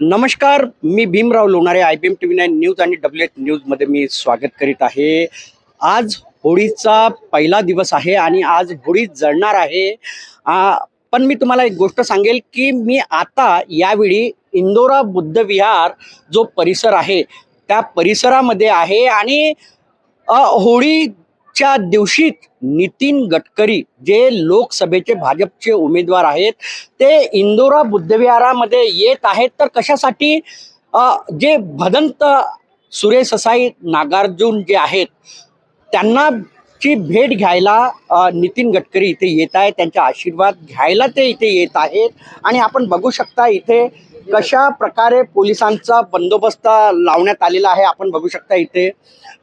नमस्कार मी Bhimrao Lonare I B M T V nine news आणि W H न्यूजमध्ये मी स्वागत करीत आहे. आज होळीचा पहिला दिवस आहे आणि आज होळी जळणार आहे. पण मी तुम्हाला एक गोष्ट सांगेल की मी आता यावेळी इंदोरा बुद्ध विहार जो परिसर आहे त्या परिसरामध्ये आहे आणि होळी आजच्या दिवशीच नितीन गडकरी जे लोकसभेचे भाजपचे उमेदवार आहेत ते इंदोरा बुद्धविहारामध्ये येत आहेत. तर कशासाठी? जे भदंत सुरेश ससाई नागार्जुन जे आहेत त्यांना ची भेट घ्यायला नितीन गडकरी इथे येत आहे त्यांचा आशीर्वाद घ्यायला ते इथे येत आहेत. आणि आपण बघू शकता इथे कशा प्रकारे पोलिसांचा बंदोबस्त लावण्यात आलेला आहे आपण बघू शकता इथे.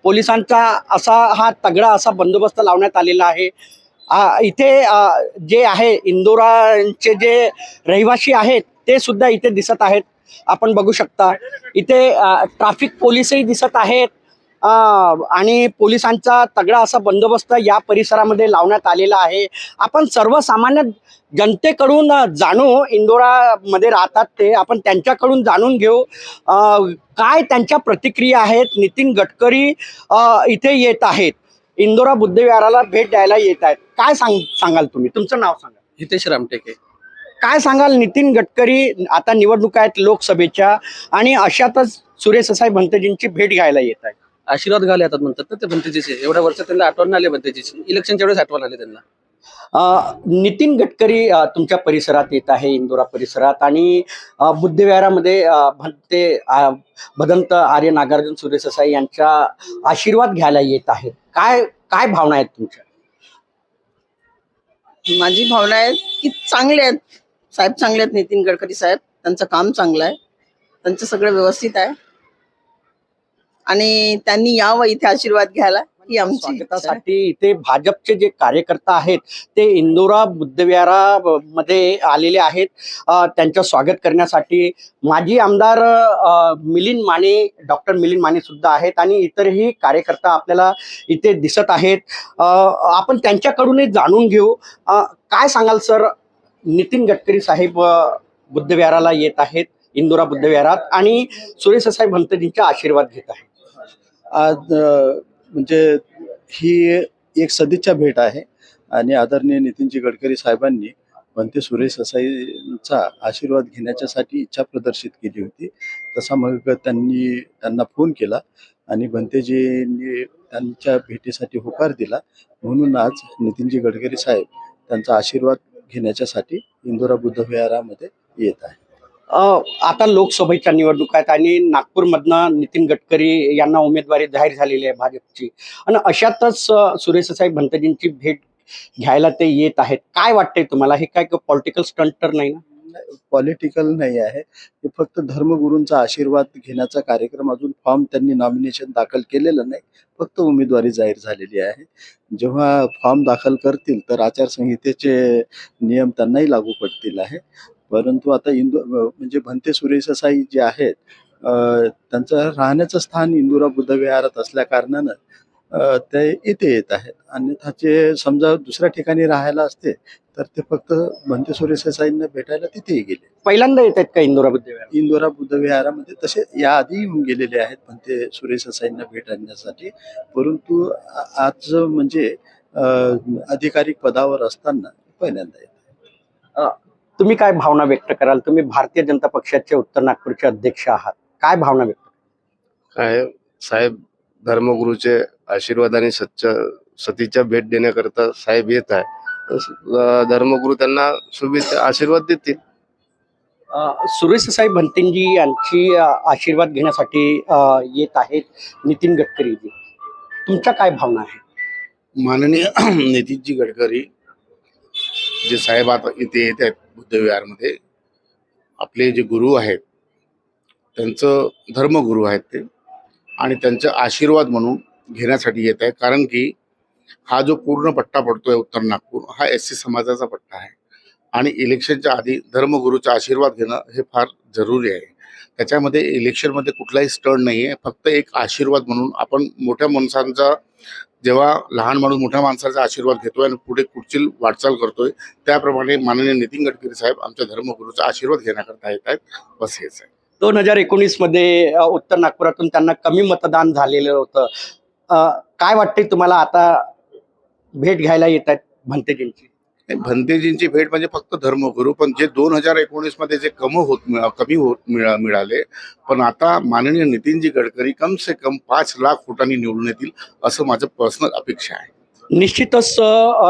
पोलिसांचा असा हा तगडा असा बंदोबस्त लावण्यात आलेला आहे. इथे जे आहे इंदोरांचे जे रहिवासी आहेत ते सुद्धा इथे दिसत आहेत. आपण बघू शकता. इथे ट्रॅफिक पोलीसही दिसत आहेत. आणि पोलिसांचा तगडा असा बंदोबस्त या परिसरामध्ये लावण्यात आलेला आहे. आपण सर्वसामान्य जनतेकडून जाणू इंदोरामध्ये राहतात ते. आपण त्यांच्याकडून जाणून घेऊ काय त्यांच्या प्रतिक्रिया आहेत. नितीन गडकरी इथे येत आहेत. इंदोरा बुद्धविहाराला भेट द्यायला येत आहेत. काय सांग सांगाल तुम्ही? तुमचं नाव सांगा. हितेश रामटेके. काय सांगाल नितीन गडकरी? आता निवडणुका आहेत लोकसभेच्या आणि अशातच सुरेश साहेब भंतेजींची भेट घ्यायला येत आहेत. आशीर्वाद घाले येतात म्हणतात ना ते भंतेजीचे एवढ्या वर्षात त्यांना आठवण आले भंतेजीची इलेक्शनच्या वेळेस आठवण आले त्यांना. नितीन गडकरी तुमच्या परिसरात येत आहे इंदोरा परिसरात. आणि बुद्धविहारामध्ये भंते भदंत आर्य नागार्जुन सुरेश साई यांचा आशीर्वाद घ्यायला येत आहेत. काय काय भावना आहेत तुमच्या? माझी भावना आहे की चांगले आहेत. साहेब चांगले आहेत नितीन गडकरी साहेब. त्यांचं काम चांगलं आहे. त्यांचं सगळं व्यवस्थित आहे. आणि त्यांनी यावं इथे आशीर्वाद घ्यायला ही आमची. स्वागतासाठी इथे भाजपचे जे कार्यकर्ता आहेत ते इंदोरा बुद्धविहारा मध्ये आलेले आहेत. त्यांचं स्वागत करण्यासाठी माजी आमदार मिलिंद माने डॉक्टर मिलिंद माने सुद्धा आहेत आणि इतरही कार्यकर्ता आपल्याला इथे दिसत आहेत. आपण त्यांच्याकडूनही जाणून घेऊ. काय सांगाल सर? नितीन गडकरी साहेब बुद्धविहाराला येत आहेत इंदोरा बुद्धविहारात आणि सुरेश साहेब भंतजींचा आशीर्वाद घेत आहेत. आज म्हणजे ही एक सदिच्छा भेट आहे आणि आदरणीय नितीनजी गडकरी साहेबांनी पंते सुरेश ससाईंचा आशीर्वाद घेण्याच्यासाठी इच्छा प्रदर्शित केली होती. तसा मग त्यांनी त्यांना फोन केला आणि बंतेजींनी त्यांच्या भेटीसाठी होकार दिला. म्हणून आज नितीनजी गडकरी साहेब त्यांचा आशीर्वाद घेण्याच्यासाठी इंदोरा बुद्ध विहारामध्ये येत आहे आता लोकसभेच्या निवडणुका आहेत आणि नागपूरमधनं नितीन गडकरी यांना उमेदवारी जाहीर झालेली आहे भाजपची. आणि अशातच सुरेश साहेब भंतजींची भेट घ्यायला ते येत आहेत. काय वाटतंय तुम्हाला? हे काय पॉलिटिकल स्टंट तर नाही ना? पॉलिटिकल नाही आहे. हे फक्त धर्मगुरूंचा आशीर्वाद घेण्याचा कार्यक्रम अजून फॉर्म त्यांनी नॉमिनेशन दाखल केलेलं नाही. फक्त उमेदवारी जाहीर झालेली आहे. जेव्हा फॉर्म दाखल करतील तर आचारसंहितेचे नियम त्यांनाही लागू पडतील आहे. परंतु आता इंदू म्हणजे भंते सुरेश साई जे आहेत त्यांचं राहण्याचं स्थान इंदुरा बुद्ध विहारात असल्या कारणानं ते इथे येत आहेत. अन्यथाचे समजा दुसऱ्या ठिकाणी राहायला असते तर ते फक्त भंते सुरेश साईंना भेटायला तिथेही गेले. पहिल्यांदा येत आहेत का इंदोरा बुद्धविहार इंदोरा बुद्ध विहारामध्ये तसे याआधी येऊन गेलेले आहेत पण ते सुरेश साईंना भेट आणण्यासाठी. परंतु आज म्हणजे अं, अधिकारिक पदावर असताना पहिल्यांदा येत तुम्ही काय भावना व्यक्त कराल? तुम्ही भारतीय जनता पक्षाचे उत्तर नागपूरचे अध्यक्ष आहात. काय भावना व्यक्त काय साहेब धर्मगुरूचे आशीर्वाद आणि सच्च सतीच्या भेट देण्याकरता साहेब येत आहे. धर्मगुरू त्यांना शुभेच्छा आशीर्वाद देतील. सुरेश साहेब भंतेजी यांची आशीर्वाद घेण्यासाठी येत आहेत नितीन गडकरीजी. तुमच्या काय भावना आहे माननीय नितीनजी गडकरी जे साहेब आता इथे येत आहेत बुद्धविहारमध्ये आपले जे गुरु आहेत त्यांचं धर्मगुरू आहेत ते आणि त्यांचा आशीर्वाद म्हणून घेण्यासाठी येत आहे. कारण की हा जो पूर्ण पट्टा पडतोय उत्तर नागपूर हा एस सी समाजाचा पट्टा आहे. आणि इलेक्शनच्या आधी धर्मगुरूचा आशीर्वाद घेणं हे फार जरुरी आहे. त्याच्यामध्ये इलेक्शनमध्ये कुठलाही स्टड नाही आहे फक्त एक आशीर्वाद म्हणून आपण मोठ्या माणसांचा जेव्हा लहान माणूस मोठ्या माणसाचा आशीर्वाद घेतोय आणि पुढे कुठची वाटचाल करतोय त्याप्रमाणे माननीय नितीन गडकरी साहेब आमच्या धर्मगुरूचा आशीर्वाद घेण्याकरता येत आहेत. बस हेच आहे. दोन हजार एकोणीसमध्ये उत्तर नागपुरातून त्यांना कमी मतदान झालेलं होतं. काय वाटते तुम्हाला आता भेट घ्यायला येत आहेत भंतेजींची भंतेजींची भेट म्हणजे फक्त धर्मगुरू पण जे दोन हजार एकोणीसमध्ये जे कम होत मिळा- कमी होत मिळा- मिळाले पण आता माननीय नितीनजी गडकरी कम से कम पाच लाख फुटांनी निवडून येतील असं माझं पर्सनल अपेक्षा आहे. निश्चितच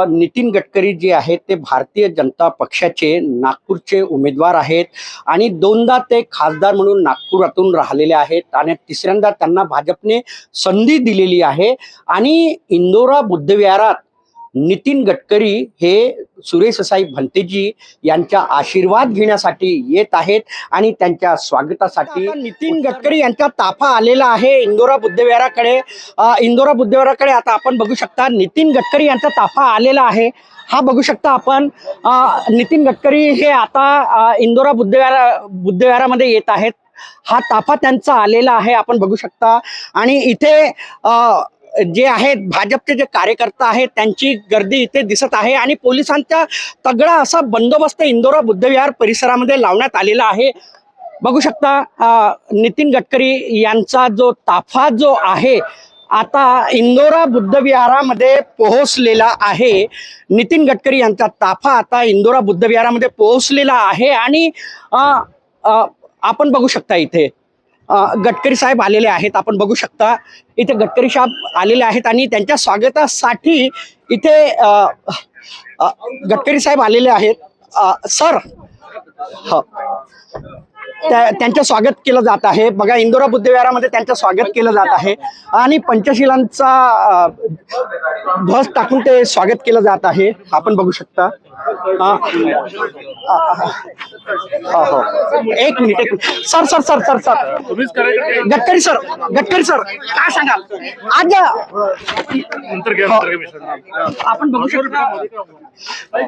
नितीन गडकरी जे आहेत ते भारतीय जनता पक्षाचे नागपूरचे उमेदवार आहेत आणि दोनदा ते खासदार म्हणून नागपुरातून राहिलेले आहेत आणि तिसऱ्यांदा त्यांना भाजपने संधी दिलेली आहे. आणि इंदोरा बुद्धविहारात नितीन गडकरी हे सुरेश साई भंतेजी यांच्या आशीर्वाद घेण्यासाठी येत आहेत आणि त्यांच्या स्वागतासाठी नितीन गडकरी यांचा ताफा आलेला आहे इंदोरा बुद्धविहाराकडे. इंदोरा बुद्धविहाराकडे आता आपण बघू शकता नितीन गडकरी यांचा ताफा आलेला आहे. हा बघू शकता आपण नितीन गडकरी हे आता इंदोरा बुद्धविहारा बुद्धविहारामध्ये येत आहेत. हा ताफा त्यांचा आलेला आहे आपण बघू शकता. आणि इथे जे आहेत भाजपचे जे कार्यकर्ता आहेत त्यांची गर्दी इथे दिसत आहे आणि पोलिसांचा तगडा असा बंदोबस्त इंदोरा बुद्धविहार परिसरामध्ये लावण्यात आलेला आहे. बघू शकता नितीन गडकरी यांचा जो ताफा जो आहे आता इंदोरा बुद्धविहारामध्ये पोहोचलेला आहे. नितीन गडकरी यांचा ताफा आता इंदोरा बुद्धविहारामध्ये पोहोचलेला आहे आणि आपण बघू शकता इथे. गडकरी साहेब आलेले आहेत. आपण बघू शकता इथे गडकरी साहेब आलेले आहेत आणि त्यांच्या स्वागतासाठी इथे गडकरी साहेब आलेले आहेत. सर हो. त्यांचं स्वागत केलं जात आहे. बघा इंदोरा बुद्धविहारामध्ये त्यांचं स्वागत केलं जात आहे. आणि पंचशिलांचा ध्वज टाकून ते स्वागत केलं जात आहे. आपण बघू शकता. हो. हो एक मिनिट एक minute. Sir sir sir sir sir. Gadkari sir Gadkari sir काय सांगाल? आज. आपण बघू शकता.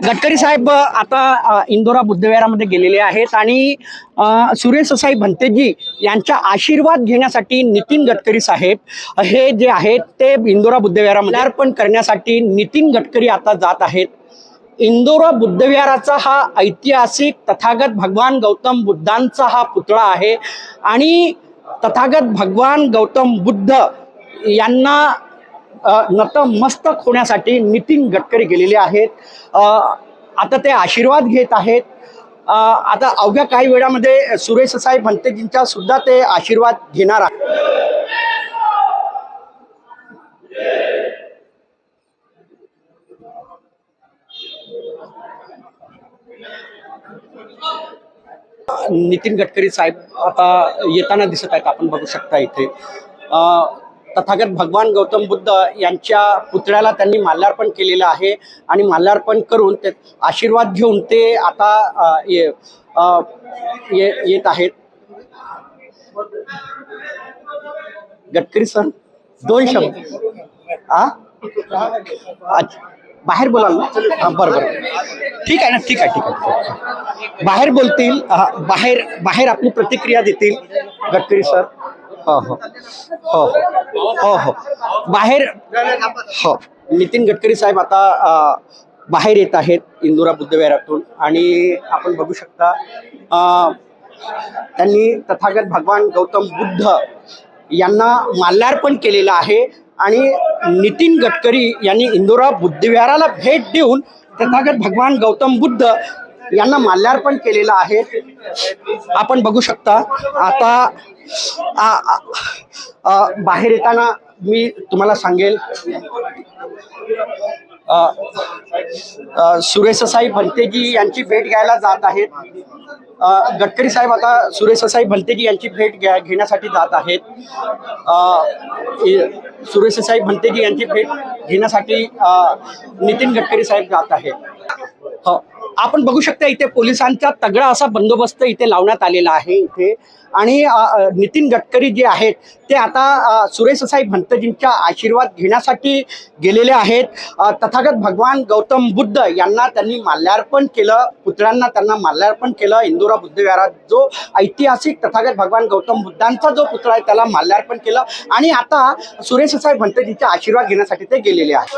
गडकरी साहेब आता इंदोरा बुद्धविहारामध्ये गेलेले आहेत आणि सुरेश साई भंतेजी यांचा आशीर्वाद घेण्यासाठी नितीन गडकरी साहेब हे जे आहेत ते इंदोरा बुद्धविहारामध्ये अर्पण करण्यासाठी नितीन गडकरी आता जात आहेत. इंदोरा बुद्धविहाराचा हा ऐतिहासिक तथागत भगवान गौतम बुद्धांचा हा पुतळा आहे आणि तथागत भगवान गौतम बुद्ध यांना नतमस्तक होण्यासाठी नितीन गडकरी गेलेले आहेत. आता ते आशीर्वाद घेत आहेत. आता अवघ्या काही वेळामध्ये सुरेश साहेब भंतेजींचा सुद्धा ते आशीर्वाद घेणार आहे नितीन गडकरी साहेब आता येताना दिसत आहेत आपण बघू शकता इथे. तथागत भगवान गौतम बुद्ध यांच्या पुतळ्याला त्यांनी माल्यार्पण केलेलं आहे आणि माल्यार्पण करून ते आशीर्वाद घेऊन ते आता ये- ये- येत आहेत. गडकरी सर दोन शब्द. आ? अच्छा. बाहेर बोलाल ना. बरं बरं. ठीक आहे ना ठीक आहे ठीक आहे, बाहेर बोलतील बाहेर बाहेर आपली प्रतिक्रिया देतील गडकरी सर. हो हो. हो हो हो. बाहेर हो. नितीन गडकरी साहेब आता बाहेर येत आहेत इंदोरा बुद्धविहारातून आणि आपण बघू शकता त्यांनी तथागत भगवान गौतम बुद्ध यांना माल्यार्पण केलेलं आहे आणि नितीन गडकरी यांनी इंदोरा बुद्धविहाराला भेट देऊन तथागत भगवान गौतम बुद्ध यांना माल्यार्पण केलेलं आहे. आपण बघू शकता आता आ, आ, आ, बाहेर येताना मी तुम्हाला सांगेल सुरेशसाई भंतेजी यांची भेट घ्यायला जात आहेत. गडकरी साहेब आता सुरेशसाई भंतेजी यांची भेट घ्या घेण्यासाठी जात आहेत. सुरेशसाई इ- भंतेजी यांची भेट घेण्यासाठी नितीन गडकरी साहेब जात आहेत. हो. आपण बघू शकता इथे पोलिसांचा तगडा असा बंदोबस्त इथे लावण्यात आलेला आहे इथे. आणि नितीन गडकरी जे आहेत ते आता सुरेशसाई सुरेश साई भंतजींचा आशीर्वाद घेण्यासाठी गेलेले आहेत. तथागत भगवान गौतम बुद्ध यांना त्यांनी माल्यार्पण केलं पुतळ्यांना त्यांना माल्यार्पण केलं इंदोरा बुद्धविहारात जो ऐतिहासिक तथागत भगवान गौतम बुद्धांचा जो पुतळा आहे त्याला माल्यार्पण केलं. आणि आता सुरेश साई भंतजींचा आशीर्वाद घेण्यासाठी ते गेलेले आहेत.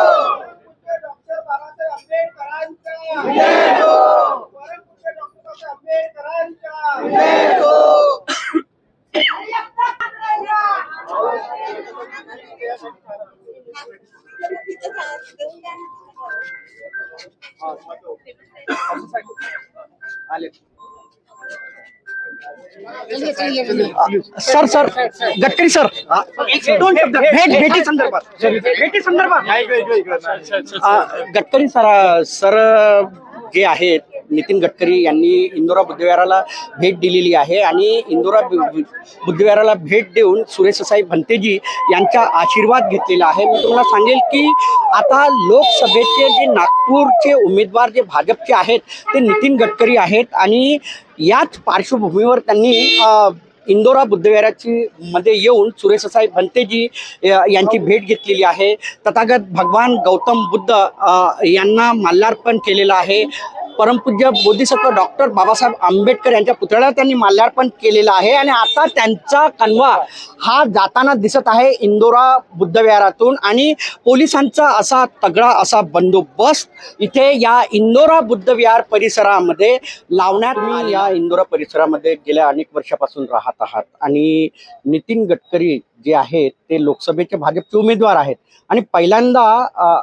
Sir sir Gadkari sir. एक दोन शब्द. भेट भेटी संदर्भात. भेटी संदर्भात. आ, गडकरी सर सर जे आहेत नितीन गडकरी यांनी इंदोरा बुद्धविहाराला भेट दिलेली आहे आणि इंदोरा बुद्धविहाराला भेट देऊन सुरेश साहेब भंतेजी यांचा आशीर्वाद घेतलेला आहे. मी तुम्हाला सांगेल की आता लोकसभेचे जे नागपूरचे उमेदवार जे भाजपचे आहेत ते नितीन गडकरी आहेत आणि याच पार्श्वभूमीवर त्यांनी इंदोरा बुद्धविहाराची मध्ये येऊन सुरेशसाई भंतेजी यांची भेट घेतलेली आहे. तथागत भगवान गौतम बुद्ध यांना माल्यार्पण केलेलं आहे. परमपूज्य बोधिसत्व डॉक्टर बाबासाहेब आंबेडकर यांच्या पुतळ्याला त्यांनी माल्यार्पण केलेलं आहे. आणि आता त्यांचा कनवा हा जाताना दिसत आहे इंदोरा बुद्धविहारातून. आणि पोलिसांचा असा तगडा असा बंदोबस्त इथे या इंदोरा बुद्धविहार परिसरामध्ये लावण्यात मी या इंदोरा परिसरामध्ये गेल्या अनेक वर्षापासून राहत आहात. आणि नितीन गडकरी जे आहेत ते लोकसभेचे भाजपचे उमेदवार आहेत. आणि पहिल्यांदा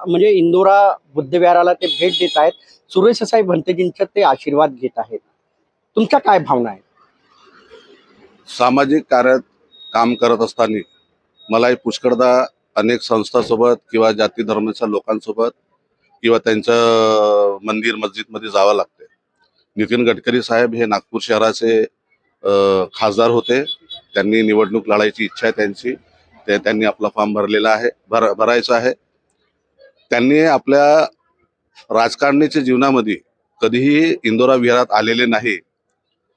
म्हणजे इंदोरा बुद्धविहाराला ते भेट देत आहेत. सुरेश साहेब भंतेजींचा ते आशीर्वाद घेत आहेत. तुमच्या काय भावना आहेत? सामाजिक कार्यात काम करत असताना मलाही पुष्कळदा अनेक संस्थासोबत किंवा जाती धर्माच्या लोकांसोबत किंवा त्यांचं मंदिर मस्जिदमध्ये जावं लागते. नितीन गडकरी साहेब हे नागपूर शहराचे खासदार होते. त्यांनी निवडणूक लढायची इच्छा आहे त्यांची. ते त्यांनी आपला फॉर्म भरलेला आहे भर भरायचा आहे. त्यांनी आपल्या राजकारणाच्या जीवनामध्ये कधीही इंदोरा विहारात आलेले नाही.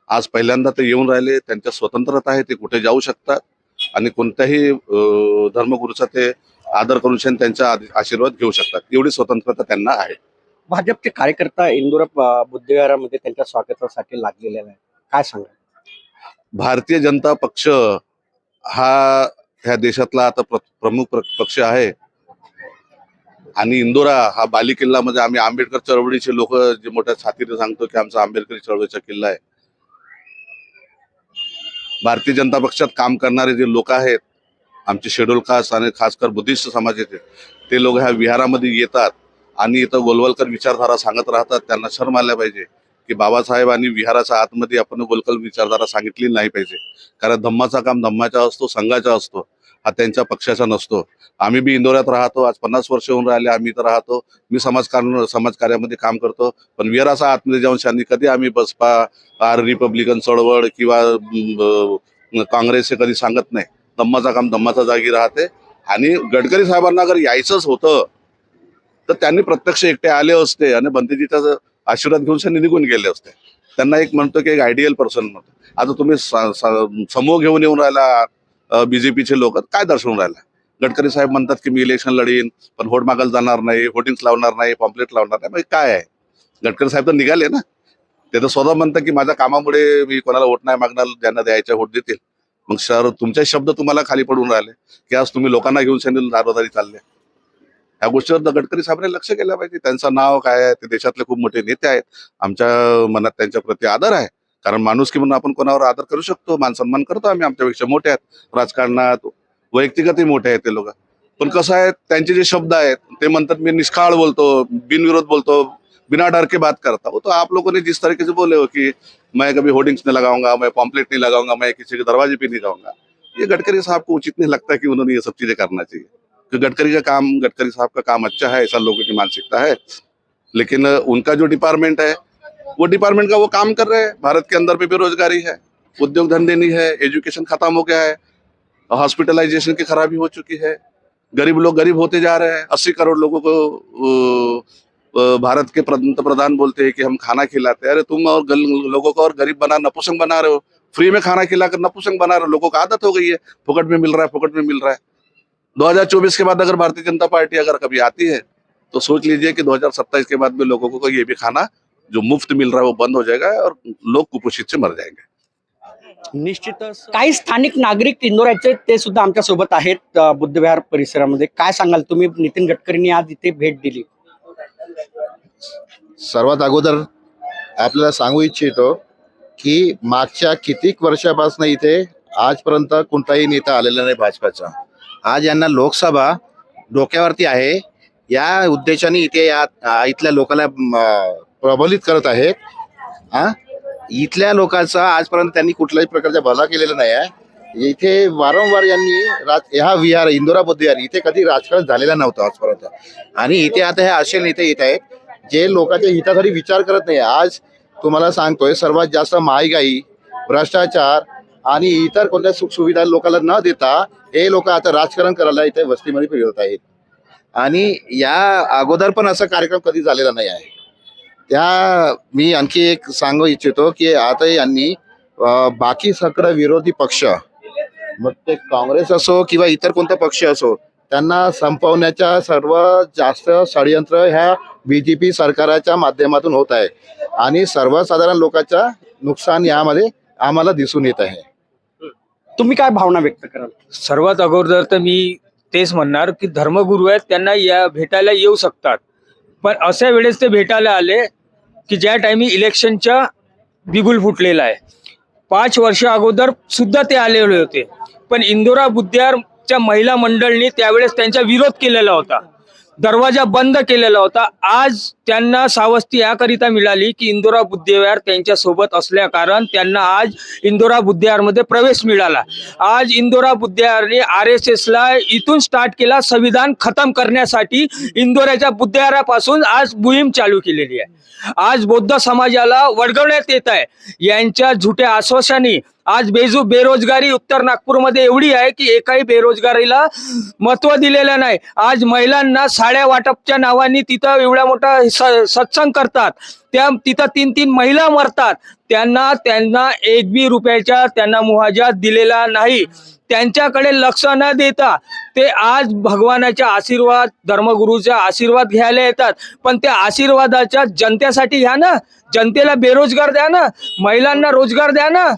आज पहिल्यांदा ते येऊन राहिले. त्यांच्या स्वतंत्रता आहे ते कुठे जाऊ शकतात आणि कोणत्याही धर्मगुरूचा ते आदर करून त्यांचा आशीर्वाद घेऊ शकतात. एवढी स्वतंत्रता त्यांना आहे. भाजपचे कार्यकर्ता इंदोरा बुद्धविहारामध्ये त्यांच्या स्वागतासाठी लागलेले आहे काय सांगा भारतीय जनता पक्ष हा ह्या देशातला आता प्र- प्रमुख प्र- पक्ष आहे. आणि इंदोरा हा बालिकिल्ला म्हणजे आम्ही आंबेडकर चळवळीचे लोक जे मोठ्या छातीने सांगतो की आमचा आंबेडकरी चळवळीचा किल्ला आहे. भारतीय जनता पक्षात काम करणारे जे लोक आहेत आमचे शेड्यूल कास्ट आणि खासकर बुद्धिस्ट समाजाचे ते लोक ह्या विहारामध्ये येतात आणि इथं गोलवलकर विचारधारा सांगत राहतात त्यांना शर्म आल्या पाहिजे की बाबासाहेब आणि विहाराच्या आतमध्ये आपण गोलकल विचारधारा सांगितली नाही पाहिजे. कारण धम्माचा काम धम्माचा असतो संघाचा असतो. हा त्यांच्या पक्षाचा नसतो. आम्ही बी इंदोऱ्यात राहतो. आज पन्नास वर्ष होऊन राहिले आम्ही इथं राहतो. मी समाजकारण समाजकार्यामध्ये काम करतो. पण विहाराचा आतमध्ये जाऊन शांती कधी आम्ही बसपा आर रिपब्लिकन चळवळ किंवा काँग्रेस हे कधी सांगत नाही. दम्माचा काम धम्माचा जागी राहते. आणि गडकरी साहेबांना जर यायचंच होतं तर त्यांनी प्रत्यक्ष एकटे आले असते आणि बंदीजीचा आशीर्वाद घेऊन त्यांनी निघून गेले असते. त्यांना एक म्हणतो की एक आयडियल पर्सन म्हणतो. आता तुम्ही समूह घेऊन येऊन राहिला बीजेपीचे लोक काय दर्शवून राहिला? गडकरी साहेब म्हणतात की मी इलेक्शन लढीन पण व्होट मागायला जाणार नाही होर्डिंग्स लावणार नाही पॉम्पलेट लावणार नाही मग काय आहे? गडकरी साहेब तर निघाले ना. ते तर स्वतः म्हणतात की माझ्या कामामुळे मी कोणाला वोट नाही मागणार ज्यांना द्यायच्या वोट देतील. मग सर तुमचे शब्द तुम्हाला खाली पडून राहिले की आज तुम्ही लोकांना घेऊन शनी दारोदारी चालले. ह्या गोष्टीवर गडकरी साहेबांनी लक्ष केलं पाहिजे. त्यांचं नाव काय आहे? ते देशातले खूप मोठे नेते आहेत. आमच्या मनात त्यांच्या प्रति आदर आहे. कारण म्हणून आपण कोणावर आदर करू शकतो मान सन्मान करतो आम्ही आमच्यापेक्षा मोठे आहेत. राजकारणात वैयक्तिकतही मोठे आहेत ते लोक. पण कसं आहे त्यांचे जे शब्द आहेत ते म्हणतात मी निष्काळ बोलतो बिनविरोध बोलतो बिना डर के बात करता. वो तो आप लोगों ने जिस तरीके से बोले हो कि मैं कभी होर्डिंग्स नहीं लगाऊँगा मैं पॉम्पलेट नहीं लगाऊँगा मैं किसी के दरवाजे पे नहीं जाऊँगा. ये गडकरी साहब को उचित नहीं लगता कि उन्होंने ये सब चीज़ें करना चाहिए। क्योंकि गडकरी का काम गडकरी साहब का काम अच्छा है ऐसा लोगों की मानसिकता है। लेकिन उनका जो डिपार्टमेंट है वो डिपार्टमेंट का वो काम कर रहे हैं। भारत के अंदर भी बेरोजगारी है, उद्योग धंधे नहीं है एजुकेशन खत्म हो गया है हॉस्पिटलाइजेशन की खराबी हो चुकी है। गरीब लोग गरीब होते जा रहे हैं। अस्सी करोड़ लोगों को भारत के प्रधान बोलते हैं कि हम खाना खिलाते हैं। अरे तुम और लोगों को और गरीब बना नपुसंग बना रहे हो। फ्री में खाना खिलाकर नपुसंग बना रहे हो। लोगों को आदत हो गई है। फुकट में मिल रहा है, फुकट में मिल रहा है। 2024 के बाद अगर भारतीय जनता पार्टी अगर कभी आती है तो सोच लीजिए कि 2027 के बाद भी लोगों को ये भी खाना जो मुफ्त मिल रहा है वो बंद हो जाएगा और लोग कुपोषित से मर जाएंगे। निश्चितच काही स्थानिक नागरिक इंदोऱ्याचे ते सुद्धा आमच्यासोबत आहेत अ, बुद्धविहार परिसरामध्ये. काय सांगाल तुम्ही? नितीन गडकरींनी आज इथे भेट दिली. सर्वात अगोदर आपल्याला सांगू इच्छितो की मागच्या कितीक वर्षापासून इथे आजपर्यंत कोणताही नेता आलेला नाही भाजपाचा. आज यांना लोकसभा डोक्यावरती आहे. या उद्देशाने इथे या आ, इथल्या लोकांना म, प्रबलित करत आहेत. हा? इथल्या लोकांचा आजपर्यंत त्यांनी कुठल्याही प्रकारचा भला केलेला नाही आहे. इथे वारंवार यांनी राज हा विहार इंदोरा बुद्धिहार इथे कधी राजकारण झालेला नव्हतं आजपर्यंत. आणि इथे आता हे असे नेते येत आहेत जे लोकांच्या हितासाठी विचार करत नाही. आज तुम्हाला सांगतोय सर्वात जास्त महागाई भ्रष्टाचार आणि इतर कोणत्या सुख सुविधा लोकांना न देता हे लोक आता राजकारण करायला इथे वस्तीमध्ये फिरत आहेत. आणि या अगोदर पण असा कार्यक्रम कधी झालेला नाही आहे. त्या मी आणखी एक सांगू इच्छितो की आता यांनी बाकी सगळं विरोधी पक्ष मग ते काँग्रेस असो किंवा इतर कोणता पक्ष असो त्यांना संपवण्याच्या सर्व जास्त षडयंत्र ह्या बीजेपी सरकाराच्या माध्यमातून होत आहे. आणि सर्वसाधारण लोकांच्या नुकसान यामध्ये आम्हाला दिसून येत आहे. तुम्ही काय भावना व्यक्त कराल? सर्वात अगोदर तर मी तेच म्हणणार की धर्मगुरू आहेत त्यांना या भेटायला येऊ शकतात. पण अशा वेळेस ते भेटायला आले की ज्या टायमी इलेक्शनच्या बिगुल फुटलेला आहे. पाच वर्ष अगोदर सुद्धा ते आलेले होते. पण इंदोरा बुद्ध्यारच्या महिला मंडळनी त्यावेळेस त्यांचा विरोध केलेला होता. दरवाजा बंद केलेला होता. आज त्यांना सावस्ती याकरिता मिळाली की इंदोरा बुद्धिवार त्यांच्यासोबत असल्या कारण त्यांना आज इंदोरा बुद्धिविहारमध्ये प्रवेश मिळाला. आज इंदोरा बुद्धिहारने आर एस एसला इथून स्टार्ट केला. संविधान खतम करण्यासाठी इंदोऱ्याच्या बुद्धिविहारापासून आज मोहीम चालू केलेली आहे. आज बौद्ध समाजाला वडगवण्यात येत आहे. यांच्या झुट्या आश्वासाने आज बेजू बेरोजगारी उत्तर नागपूरमध्ये एवढी आहे की एकाही बेरोजगारीला महत्त्व दिलेलं नाही. आज महिलांना साड्या वाटपच्या नावाने तिथं एवढा मोठा स- सत्संग करतात. त्या तिथं तीन तीन महिला मरतात. त्यांना त्यांना एक बी रुपयाच्या त्यांना मुहाजा दिलेला नाही. त्यांच्याकडे लक्ष न देता ते आज भगवानाच्या आशीर्वाद धर्मगुरूचा आशीर्वाद घ्यायला येतात. पण त्या आशीर्वादाच्या जनतेसाठी घ्या ना जनतेला बेरोजगार द्या ना महिलांना रोजगार द्या ना.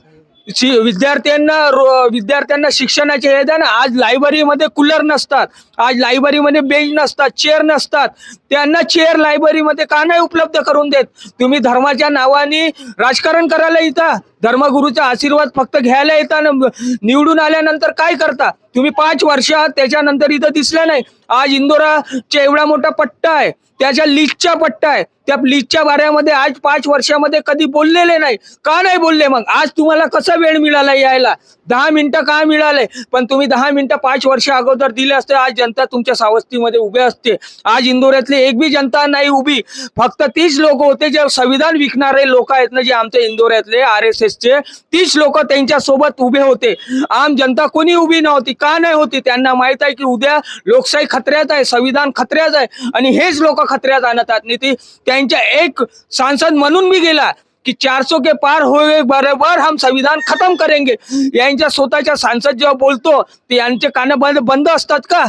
विद्यार्थ्यांना रो- विद्यार्थ्यांना शिक्षणाचे हे द्या ना आज लायब्ररीमध्ये कूलर नसतात. आज लायब्ररीमध्ये बेंच नसतात चेअर नसतात. त्यांना चेअर लायब्ररीमध्ये का नाही उपलब्ध करून देत? तुम्ही धर्माच्या नावाने राजकारण करायला येता. धर्मगुरूचा आशीर्वाद फक्त घ्यायला येता निवडून आल्यानंतर काय करता? तुम्ही पाच वर्षात त्याच्यानंतर इथं दिसलं नाही. आज इंदोराचा एवढा मोठा पट्टा आहे. त्याच्या लिस्टचा पट्टा आहे. त्या लिस्टच्या बाऱ्यामध्ये आज पाच वर्षामध्ये कधी बोललेले नाही. का नाही बोलले मग? आज तुम्हाला कसा वेळ मिळाला यायला? दहा मिनिटं का मिळाले? पण तुम्ही दहा मिनिटं पाच वर्ष अगोदर दिले असते आज जनता तुमच्या सावस्तीमध्ये उभे असते. आज इंदोऱ्यातली एक बी जनता नाही उभी. फक्त तीच लोक होते जे संविधान विकणारे लोक आहेत ना जे आमच्या इंदोऱ्यातले आर एस एसचे तीच लोक त्यांच्यासोबत उभे होते. आम जनता कोणी उभी नव्हती का नाही होती त्यांना माहीत आहे की उद्या लोकशाही खतऱ्यात आहे संविधान खतऱ्यात आहे आणि हेच लोक खतऱ्यात आणतात. आहेत नीती त्यांच्या एक सांसद म्हणून मी गेला की चारसो के पार होय बरोबर हम संविधान खतम करेंगे. यांच्या स्वतःच्या सांसद जेव्हा बोलतो ते यांचे कान बंद बंद असतात का?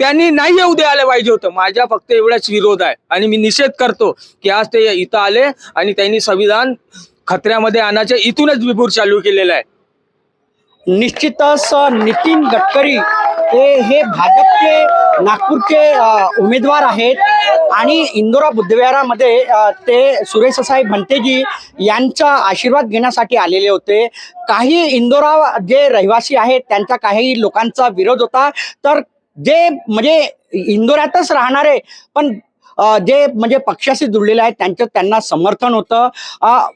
त्यांनी नाही येऊ आलं पाहिजे होतं. माझ्या फक्त एवढाच विरोध आहे. आणि मी निषेध करतो की आज ते इथं आले आणि त्यांनी संविधान खतऱ्यामध्ये आणायचे इथूनच विभूर चालू केलेला आहे. निश्चितच नितीन गडकरी हे हे भाजपचे नागपूरचे उमेदवार आहेत. आणि इंदोरा बुद्धविहारामध्ये ते सुरेश साहेब भंतेजी यांचा आशीर्वाद घेण्यासाठी आलेले होते. काही इंदोरा जे रहिवासी आहेत त्यांचा काही लोकांचा विरोध होता. तर जे म्हणजे इंदोऱ्यातच राहणारे पण जे म्हणजे पक्षाशी जुळलेले आहेत त्यांचं त्यांना समर्थन होतं.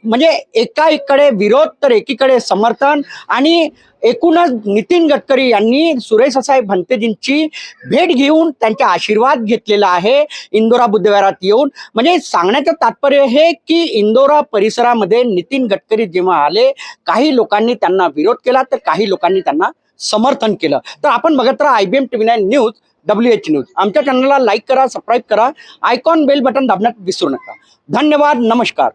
म्हणजे एका इकडे विरोध तर एकीकडे समर्थन आणि एकूणच नितीन गडकरी यांनी सुरेशसाहेब भंतेजींची भेट घेऊन त्यांचे आशीर्वाद घेतलेला आहे इंदोरा बुद्धविहारात येऊन. म्हणजे सांगण्याचं तात्पर्य हे की इंदोरा परिसरामध्ये नितीन गडकरी जेव्हा आले काही लोकांनी त्यांना विरोध केला तर काही लोकांनी त्यांना समर्थन केलं. तर आपण बघत राहा I B M T nine news W H news. आमच्या चॅनलला लाईक करा सबस्क्राईब करा. आयकॉन बेल बटन दाबण्यात विसरू नका. धन्यवाद नमस्कार.